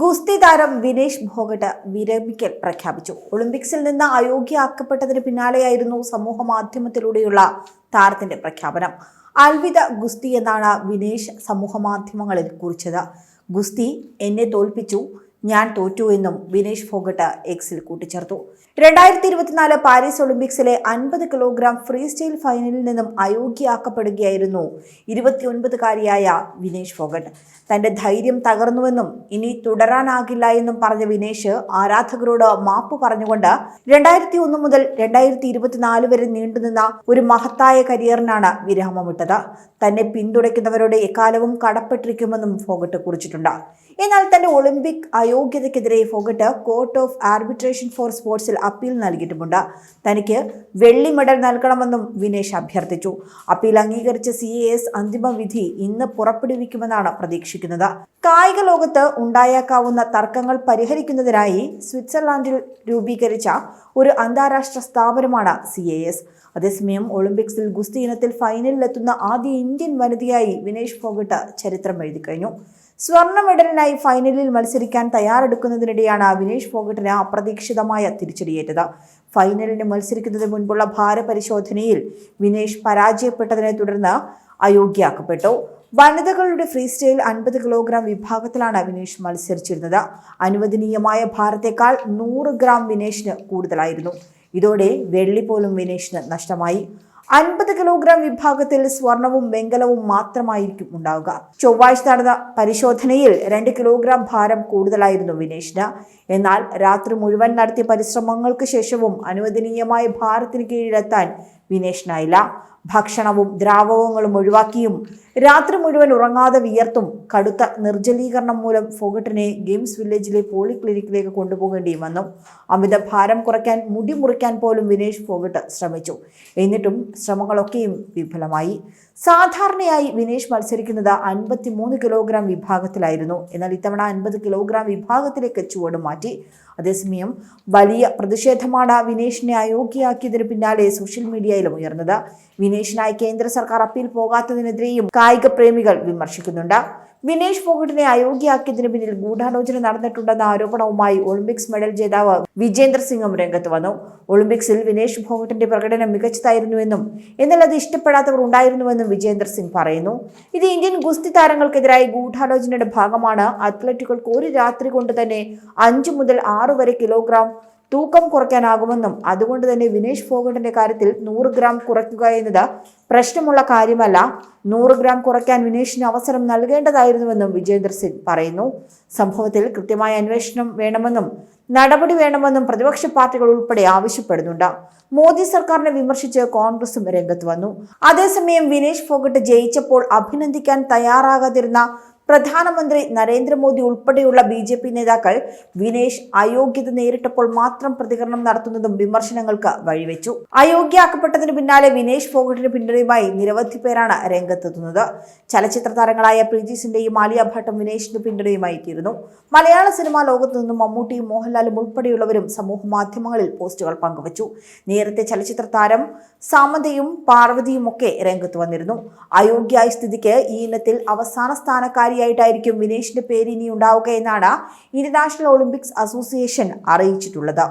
ഗുസ്തി താരം വിനേഷ് ഭോഗട്ട് വിരമിക്കൽ പ്രഖ്യാപിച്ചു. ഒളിമ്പിക്സിൽ നിന്ന് അയോഗ്യയാക്കപ്പെട്ടതിന് പിന്നാലെയായിരുന്നു സമൂഹ മാധ്യമത്തിലൂടെയുള്ള താരത്തിന്റെ പ്രഖ്യാപനം. അൽവിത ഗുസ്തി എന്നാണ് വിനേഷ് സമൂഹ മാധ്യമങ്ങളിൽ കുറിച്ചത്. ഗുസ്തി എന്നെ തോൽപ്പിച്ചു. ഞാൻ തോറ്റു എന്നും വിനേഷ് ഫോഗട്ട് എക്സിൽ കൂട്ടിച്ചേർത്തു. രണ്ടായിരത്തി ഇരുപത്തിനാല് പാരീസ് ഒളിമ്പിക്സിലെ അൻപത് കിലോഗ്രാം ഫ്രീ സ്റ്റൈൽ ഫൈനലിൽ നിന്നും അയോഗ്യയാക്കപ്പെടുകയായിരുന്നു ഇരുപത്തിയൊൻപതുകാരിയായ വിനേഷ് ഫോഗട്ട്. തന്റെ ധൈര്യം തകർന്നുവെന്നും ഇനി തുടരാനാകില്ല എന്നും പറഞ്ഞ വിനേഷ് ആരാധകരോട് മാപ്പ് പറഞ്ഞുകൊണ്ട് രണ്ടായിരത്തി ഒന്ന് മുതൽ രണ്ടായിരത്തി ഇരുപത്തിനാല് വരെ നീണ്ടുനിന്ന ഒരു മഹത്തായ കരിയറിനാണ് വിരാമമിട്ടത്. തന്നെ പിന്തുണയ്ക്കുന്നവരോട് എക്കാലവും കടപ്പെട്ടിരിക്കുമെന്നും ഫോഗട്ട് കുറിച്ചിട്ടുണ്ട്. എന്നാൽ തന്റെ Olympic അയോഗ്യതയ്ക്കെതിരെ Phogat court of arbitration for സ്പോർട്സിൽ അപ്പീൽ നൽകിയിട്ടുമുണ്ട്. തനിക്ക് വെള്ളി മെഡൽ നൽകണമെന്നും വിനേഷ് അഭ്യർത്ഥിച്ചു. അപ്പീൽ അംഗീകരിച്ച സി എ എസ് അന്തിമ വിധി ഇന്ന് പുറപ്പെടുവിക്കുമെന്നാണ് പ്രതീക്ഷിക്കുന്നത്. കായിക ലോകത്ത് ഉണ്ടായേക്കാവുന്ന തർക്കങ്ങൾ പരിഹരിക്കുന്നതിനായി സ്വിറ്റ്സർലാൻഡിൽ രൂപീകരിച്ച ഒരു അന്താരാഷ്ട്ര സ്ഥാപനമാണ് സി എ എസ്. അതേസമയം ഒളിമ്പിക്സിൽ ഗുസ്തി ഇനത്തിൽ ഫൈനലിലെത്തുന്ന ആദ്യ ഇന്ത്യൻ വനിതയായി വിനേഷ് ഫോഗട്ട് ചരിത്രം എഴുതി കഴിഞ്ഞു സ്വർണ മെഡലിനായി ഫൈനലിൽ മത്സരിക്കാൻ തയ്യാറെടുക്കുന്നതിനിടെയാണ് വിനേഷ് ഫോഗട്ടിന് അപ്രതീക്ഷിതമായ തിരിച്ചടിയേറ്റത്. ഫൈനലിന് മത്സരിക്കുന്നതിന് മുൻപുള്ള ഭാരപരിശോധനയിൽ വിനേഷ് പരാജയപ്പെട്ടതിനെ തുടർന്ന് അയോഗ്യയാക്കപ്പെട്ടു. വനിതകളുടെ ഫ്രീ സ്റ്റൈൽ അൻപത് കിലോഗ്രാം വിഭാഗത്തിലാണ് വിനേഷ് മത്സരിച്ചിരുന്നത്. അനുവദനീയമായ ഭാരത്തേക്കാൾ നൂറ് ഗ്രാം വിനേഷിന് കൂടുതലായിരുന്നു. ഇതോടെ വെള്ളി പോലും വിനേഷിന് നഷ്ടമായി. അൻപത് കിലോഗ്രാം വിഭാഗത്തിൽ സ്വർണവും വെങ്കലവും മാത്രമായിരിക്കും ഉണ്ടാവുക. ചൊവ്വാഴ്ച നടന്ന പരിശോധനയിൽ രണ്ട് കിലോഗ്രാം ഭാരം കൂടുതലായിരുന്നു വിനേഷിന്. എന്നാൽ രാത്രി മുഴുവൻ നടത്തിയ പരിശ്രമങ്ങൾക്ക് ശേഷവും അനുവദനീയമായ ഭാരത്തിന് കീഴിലെത്താൻ വിനേഷിനായില്ല. ഭക്ഷണവും ദ്രാവകങ്ങളും ഒഴിവാക്കിയും രാത്രി മുഴുവൻ ഉറങ്ങാതെ വിയർത്തും കടുത്ത നിർജലീകരണം മൂലം ഫോഗട്ടിനെ ഗെയിംസ് വില്ലേജിലെ പോളിക്ലിനിക്കിലേക്ക് കൊണ്ടുപോകേണ്ടിയും വന്നു അമിത ഭാരം കുറയ്ക്കാൻ മുടി മുറിക്കാൻ പോലും വിനേഷ് ഫോഗട്ട് ശ്രമിച്ചു. എന്നിട്ടും ശ്രമങ്ങളൊക്കെയും വിഫലമായി. സാധാരണയായി വിനേഷ് മത്സരിക്കുന്നത് അൻപത്തി മൂന്ന് കിലോഗ്രാം വിഭാഗത്തിലായിരുന്നു. എന്നാൽ ഇത്തവണ അൻപത് കിലോഗ്രാം വിഭാഗത്തിലേക്ക് ചുവട് മാറ്റി. അതേസമയം വലിയ പ്രതിഷേധമാണ് വിനേഷിനെ അയോഗ്യയാക്കിയതിന് പിന്നാലെ സോഷ്യൽ മീഡിയയിലും ഉയർന്നത്. വിനേഷിനായി കേന്ദ്ര സർക്കാർ അപ്പീൽ പോകാത്തതിനെതിരെയും കായിക പ്രേമികൾ വിമർശിക്കുന്നുണ്ട്. വിനേഷ് ഫോഗട്ടിനെ അയോഗ്യയാക്കിയതിന് പിന്നിൽ ഗൂഢാലോചന നടന്നിട്ടുണ്ടെന്ന ആരോപണവുമായി ഒളിമ്പിക്സ് മെഡൽ ജേതാവ് വിജേന്ദർ സിംഗും രംഗത്ത് വന്നു. ഒളിമ്പിക്സിൽ വിനേഷ് ഫോഗട്ടിന്റെ പ്രകടനം മികച്ചതായിരുന്നുവെന്നും എന്നാൽ അത് ഇഷ്ടപ്പെടാത്തവർ ഉണ്ടായിരുന്നുവെന്നും വിജേന്ദർ സിംഗ് പറയുന്നു. ഇത് ഇന്ത്യൻ ഗുസ്തി താരങ്ങൾക്കെതിരായ ഗൂഢാലോചനയുടെ ഭാഗമാണ്. അത്ലറ്റുകൾക്ക് ഒരു രാത്രി കൊണ്ട് തന്നെ അഞ്ചു മുതൽ ആറു വരെ കിലോഗ്രാം തൂക്കം കുറയ്ക്കാനാകുമെന്നും അതുകൊണ്ട് തന്നെ വിനേഷ് ഫോഗട്ടിന്റെ കാര്യത്തിൽ നൂറ് ഗ്രാം കുറയ്ക്കുക എന്നത് പ്രശ്നമുള്ള കാര്യമല്ല. നൂറ് ഗ്രാം കുറയ്ക്കാൻ വിനേഷിന് അവസരം നൽകേണ്ടതായിരുന്നുവെന്നും വിജേന്ദർ സിംഗ് പറയുന്നു. സംഭവത്തിൽ കൃത്യമായ അന്വേഷണം വേണമെന്നും നടപടി വേണമെന്നും പ്രതിപക്ഷ പാർട്ടികൾ ഉൾപ്പെടെ ആവശ്യപ്പെടുന്നുണ്ട്. മോദി സർക്കാരിനെ വിമർശിച്ച് കോൺഗ്രസും രംഗത്ത് വന്നു. അതേസമയം വിനേഷ് ഫോഗട്ട് ജയിച്ചപ്പോൾ അഭിനന്ദിക്കാൻ തയ്യാറാകാതിരുന്ന പ്രധാനമന്ത്രി നരേന്ദ്രമോദി ഉൾപ്പെടെയുള്ള ബി ജെ പി നേതാക്കൾ വിനേഷ് അയോഗ്യത നേരിട്ടപ്പോൾ മാത്രം പ്രതികരണം നടത്തുന്നതും വിമർശനങ്ങൾക്ക് വഴിവെച്ചു. അയോഗ്യയാക്കപ്പെട്ടതിന് പിന്നാലെ വിനേഷ് ഫോഗട്ടിന് പിന്തുണയുമായി നിരവധി പേരാണ് രംഗത്തെത്തുന്നത്. ചലച്ചിത്ര താരങ്ങളായ പ്രീതി സിന്റെയും ആലിയ ഭട്ടും വിനേഷിന് പിന്തുണയുമായി എത്തിയിരുന്നു മലയാള സിനിമാ ലോകത്തു നിന്നും മമ്മൂട്ടിയും മോഹൻലാലും ഉൾപ്പെടെയുള്ളവരും സമൂഹ മാധ്യമങ്ങളിൽ പോസ്റ്റുകൾ പങ്കുവച്ചു. നേരത്തെ ചലച്ചിത്ര താരം സാമന്തയും പാർവതിയും ഒക്കെ രംഗത്ത് വന്നിരുന്നു. അയോഗ്യയായ സ്ഥിതിക്ക് ഈ ഇനത്തിൽ അവസാന സ്ഥാനക്കാരി ായിട്ടായിരിക്കും വിനേഷിന്റെ പേര് ഇനി ഉണ്ടാവുക എന്നാണ് ഇന്റർനാഷണൽ ഒളിമ്പിക്സ് അസോസിയേഷൻ അറിയിച്ചിട്ടുള്ളത്.